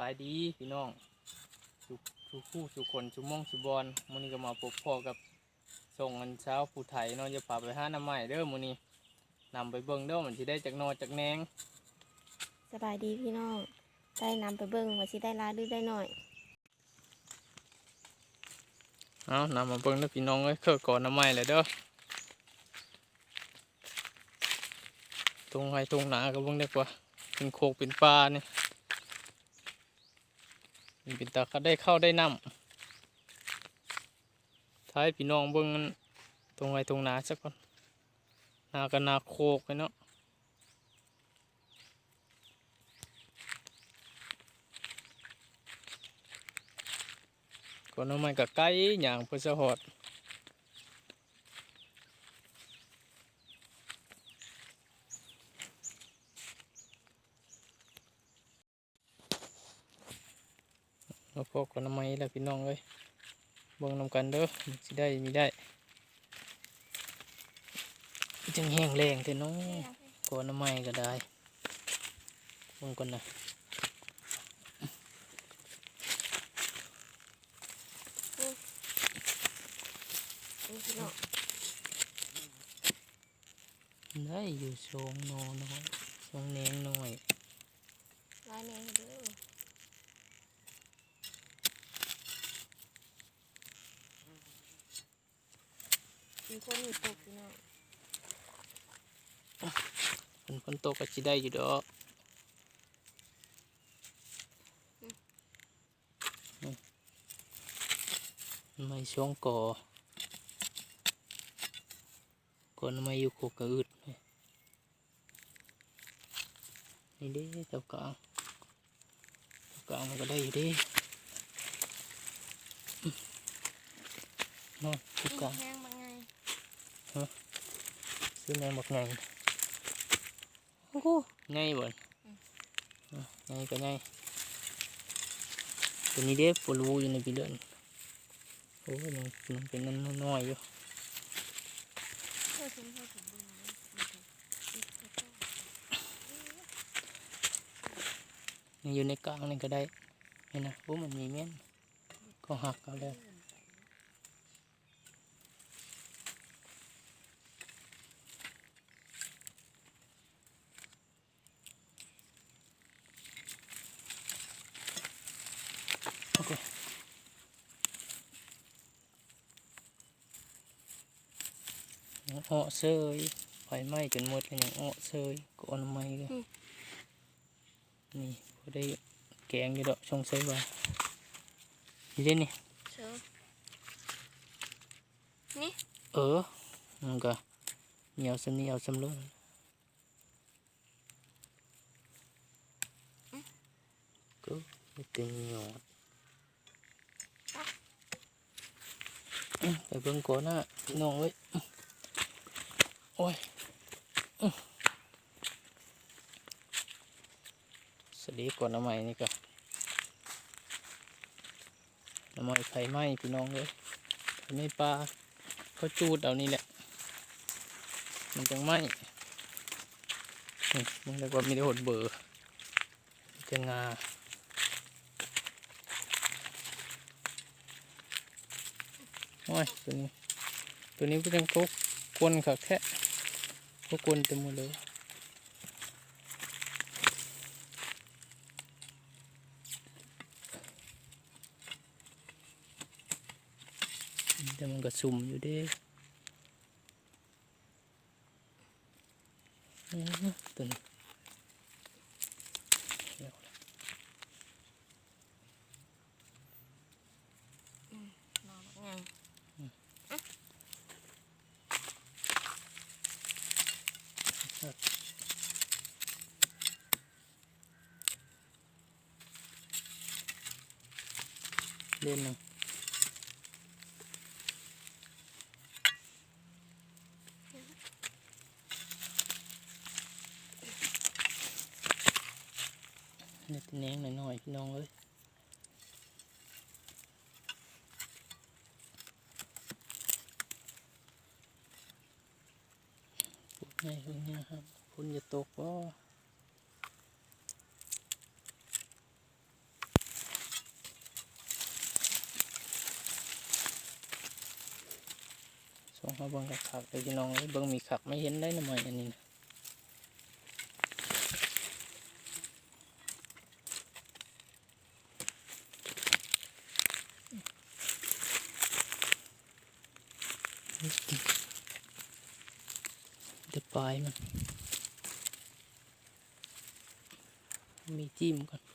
บายดีพี่น้องสุสุคู่สุคนสุมงสุบอลมื้อนี้ก็มาพบพ่อกับส่งมันเช้าผู้ไถเนาะจะพาไปหาน้ำใหม่เด้อมื้อนี้นำไปเบิ่งเด้อมันสิได้จากนอจากแหนงสบายดีพี่น้องได้นำไปเบิ่งว่าสิได้หลายหรือได้น้อยเอานำมาเบิ่งเด้อพี่น้องเอ้ยเครือก่อนน้ำใหม่เลยเด้อตรงไห้ตรงหนาก็เบิ่งได้กว่าเป็นโคกเป็นปลานี่มัน เป็นตาได้เข้าได้น้ำท้ายพี่น้องเบิ้งตรงไห้ตรงนาสักก่อนนากันนาโคกไปเนาะ còn nó mày cả cây nhàng phải sao hột nó có còn nó mày là พี่ เอาพวกกน้ำไม้แล้วพี่น้องเลยบิ่งนำกันเด้อสิได้มีได้จึงแห้งแรงเถอะน้องกน้ำไม้ก็ได้บิ่งกันนะได้อยู่สองนอน้อยสองเนงน้อยร้อยแนงเด้อมีคนอยู่ตกพี่น้อง ฝนฝน ตกก็สิได้อยู่ดอกนี่ไม่ช่วงก่อก่อนไม่อยู่โคกกระอึดนี่นี่เด้เจ้ากลางเจ้ากลางมันก็ได้อยู่เด้อื้อนอนเจ้ากลางแห้งบางไงซื้อแมงบักไง โอ้โหไงบ่นอะไงก็ไงตัวนี้เด้ปลูอยู่ในปีเดือนโอ้ยยังยังเป็นนั่นน้อยอยู่ยังอยู่ในกลางนี่ก็ได้เห็นนะโอ้มันมีเม่นก็หักเอาแล้ว ยังอ้อเซยไฟไหม้จนหมดเลยยังอ้อเซยก็เอนไม้เลยนี่พอได้แกงอยู่ดอกชงใส่ว่านี่เด้นี่เชิญนี่เออมันก็เหนียวสำนีเอาสำเลยก็ไม่เต็มหยอดอื้อไปเบิ่ โอ้ยสวัสดีก่อนน้ำใหม่นี่ก็น้ำใหม่ไฟไหม้พี่น้องเลยไฟไหม้ปลาเขาจูดเอานี่แหละ มันจังไหมนี่มันเรียกว่ามีได้หดเบอร์จะงาโอ้ยตัวนี้ ตัวนี้เป็นก็กวนขักแค่ ก็กวนเต็มหมดเลยแต่มันก็สุ่มอยู่ดิตัวนี้เดี๋ยว นอนบางไง เล่นหนึ่งเล็ดแหนงหน่อยๆพี่น้องเอ้ยพูดง่ายคือเนี่ยครับฝนจะตกบ่ มาเบิ่งกับขักเลยพี่น้องเบิ่งมีขักไม่เห็นได้หน่อยอันนี้นะเดี๋ยวปลายมันมีจิ้มก่อน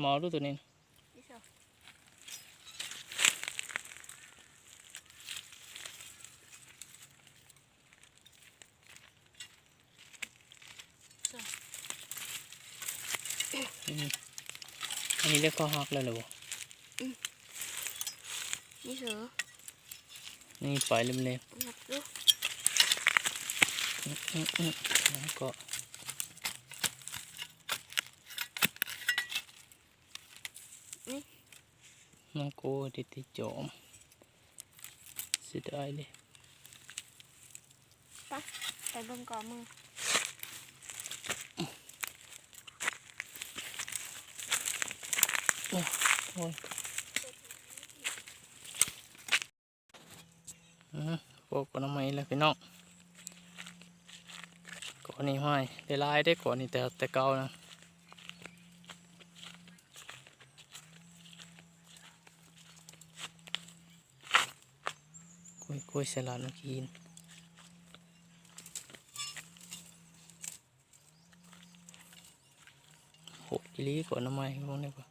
หมอรู้ตัวนี้นะนี่เชียวอืมอันนี้เรียกข้อหักแล้วเหรอวะนี่เชียวนี่ปล่อยเล็มนับดูๆอืมอืมอืมแล้วก็ นี่ มันโกติดติดจอมเสียดายเลยไปเบิ่งก่อนมือโอ้ยอืมพวกคนทำไมล่ะพี่น้องก่อนนี้ห้อยได้ลายได้ก่อนนี้แต่แต่เก่านะ กล้วยสลัดมื่อกี้นหอีหลีก่อนทำไมพวกนี้ปะ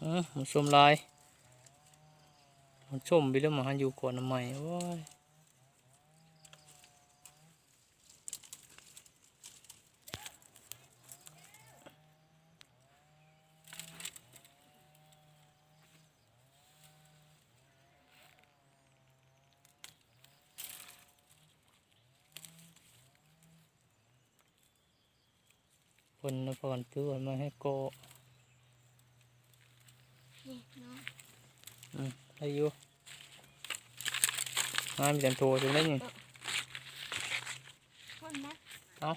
มันมันชมลายมันชมไปแล้วมันอยู่ก่อนทำไมว้ย คนนครตื้อมาให้โกนี่น้องอืมได้อยู่งานมีแต่โทรจะได้ยังคนนะเอา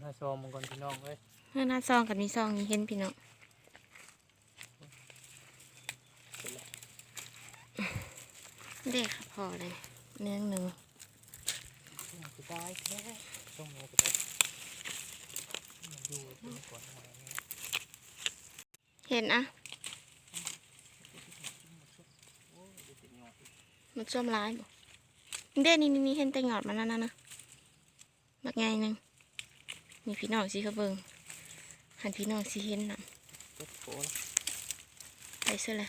ให้ซองมังกรพี่น้องเว้ย เพื่อนหน้าซองกับมีซองนี่เห็นพี่น้อง เด็กค่ะพอเลยเนื้อหนึ่งสบายแค่ช่วงนี้ก็ได้มันอยู่ที่ก่อนหน่อยนะเห็นอะโอ้ยเดี๋ยวจะหยอดอีกมันส้มร้ายบ่เด้นี่นี่นี่เห็นแต่หยอดมันนั่นน่ะนะบักไงหนึงมีพี่น้องสิเขาเบิ่งหันพี่น้องสิเห็นน่ะเจ็บโผล่ละไปซะเลย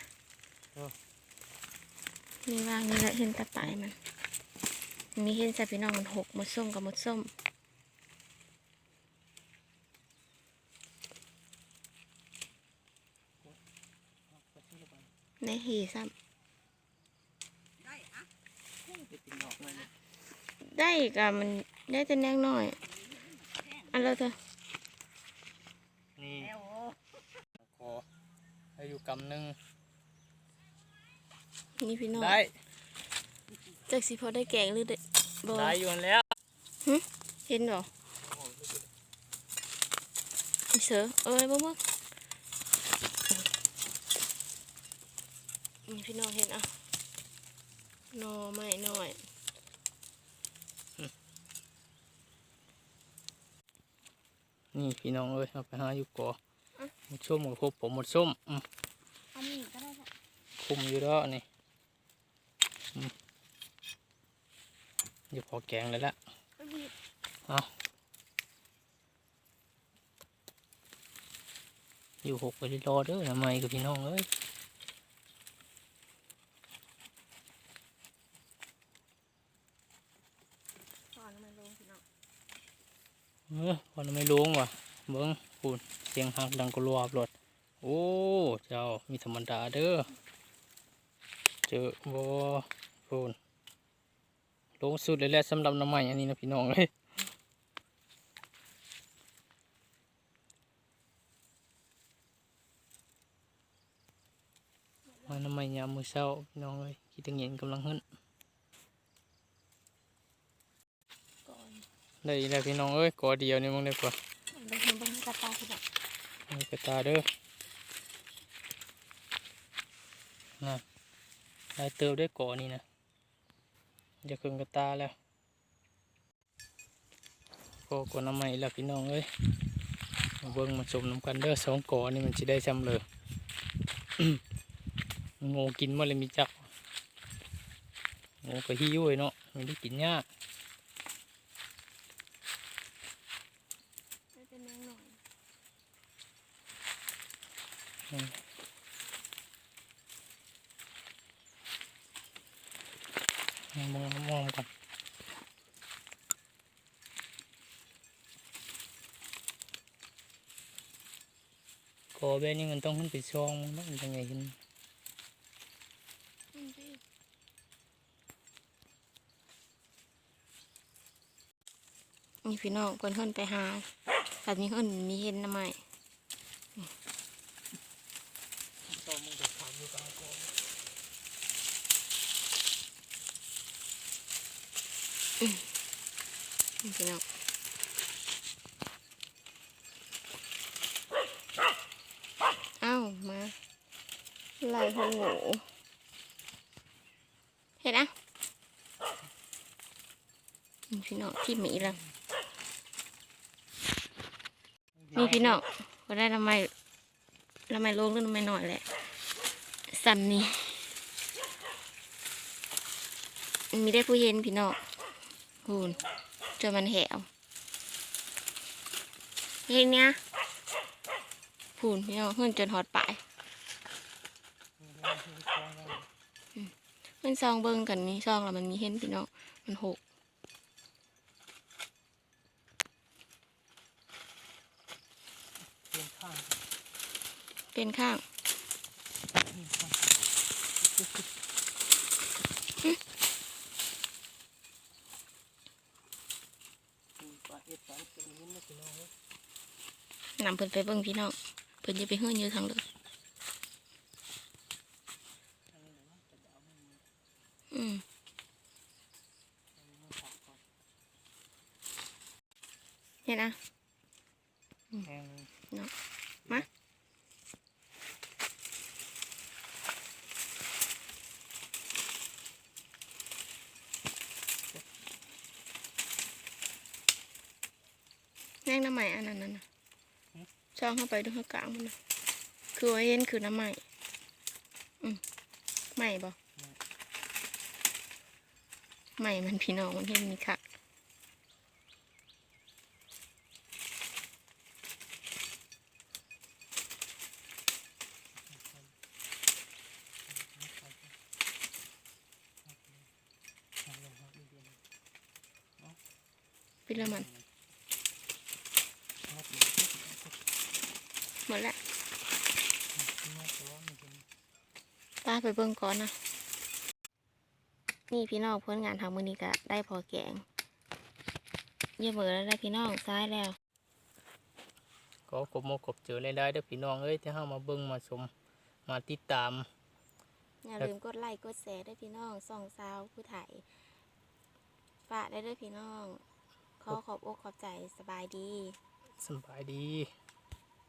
เออ นี่ว่างนี่แหละเห็นตะปลายมันมีเห็นใส่พี่น้องมันหกหมดส้มกับหมดส้มในหีซ้เดี๋ยวจะหยอดหน่อะำได้กับมันได้แต่แนงหน้อยอันแล้วเถอะนี่ขอให้อยู่กำหนึ่ง นี่พี่น้องได้จากสิพอได้แกงหรือได้บ่ได้อยู่นั่นแล้วเห็นบ่มีเสือเอ้ยบ่มึงนี่พี่น้องเห็นอะหนอไม่น้อยนี่พี่น้องเอ้ยเอาไปหาอยู่ก่อหมดส้มกับครบผมหมดส้มอืมอันนี้ก็ได้ค่ะคุมอยู่แล้วนี่อืม อยู่พอแกงเลยละอยู่หกไปรอเด้อทำไมกับพี่น้องเอ้ยตอนมันลงพี่น้องเออพอทำไมลงวะเบิ้งพูนเสียงหักดังกรวบรถโอ้ เจ้ามีธรรมดาเด้อ เจอบ่พูน ลงสุดเลยแหละสำหรับน้ำใหม่อันนี้นะพี่น้องเลยมาน้ำใหม่ยามมือเช้าพี่น้องเลยคิดถึงเย็นกำลังหึ้นก่อนได้แล้วพี่น้องเอ้ยกอเดียวนี่มึงได้กว่าเบิ่งเบิ่งกระตาพี่น้องมีกระตาเด้อน่ะได้เติบได้กอนี่นะ จะคึงกระตาแล้วก็กนน้ำใหม่ละพี่น้องเอ้ยมาเบิ้งมาชมน้ำกันเด้อสองกอนี่มันจะได้จำเลยงูกินมาเลยมีจักงูก็หิวเลยเนาะไม่ได้กินยากม่เป็นแมงหน่อย มองมองก่อนกอแบนี้มันต้องขึ้นไปช่องมันต้องยังไงเห็นนี่พี่น้องคนเพิ่นไปหาแบบนี้เพิ่นมีเห็นน้ำใหม่ตอมึงจะถามอยู่กลางกอ พี่น้องเอ้ามาไล่หัวหนูเห็นนะพี่น้องที่หมีแล้วนี่พี่น้องก็ได้ทำไมทำไมลงหรือทำไมหน่อยแหละสัมนี่มีได้ผู้เย็นพี่น้อง คูณจนมันแหวเห็นเนี้ยพูนพี่น้องเพิ่นจนหอดปลายเพิ่นซองเบิ่งกันนี่ซองแล้วมันมีเห็นพี่น้องมันหกเพียงข้างเป็นข้าง นี่ข้างมีปลาเห็ดปลาเป็นยิ้มนะพี่น้องเอ้ย นำ เพิ่นไปเบิ่งพี่น้องเพิ่นจะไปเฮือนอยู่ทางเลยอืมเห็นนะแห้งเนาะมา แน่งน้ำใหม่อันนั้นน่ะนะช่ องเข้าไปดูข้างกลางมันนะคือว่าเห็นคือน้ำใหม่อืมใหม่บ่ใหม่มันพี่น้องมันเห็นมีค่ะ พี่ละมัน หมดแล้ว ป้าไปเบิ่งก่อนนะ นี่พี่น้องผลงานทางมือนี้ก็ได้พอแกง เยี่ยมเบอแล้วได้พี่น้องซ้ายแล้ว ก็กบโมกบเจอเลยได้เด้อพี่น้องเอ้ยที่เฮามาเบิ่งมาชมมาติดตาม อย่าลืมกดไลค์กดแชร์ด้วยพี่น้องส่องซาวผู้ถ่ายฝากได้ด้วยพี่น้อง ขอขอบอกขอบใจสบายดีสำบายดี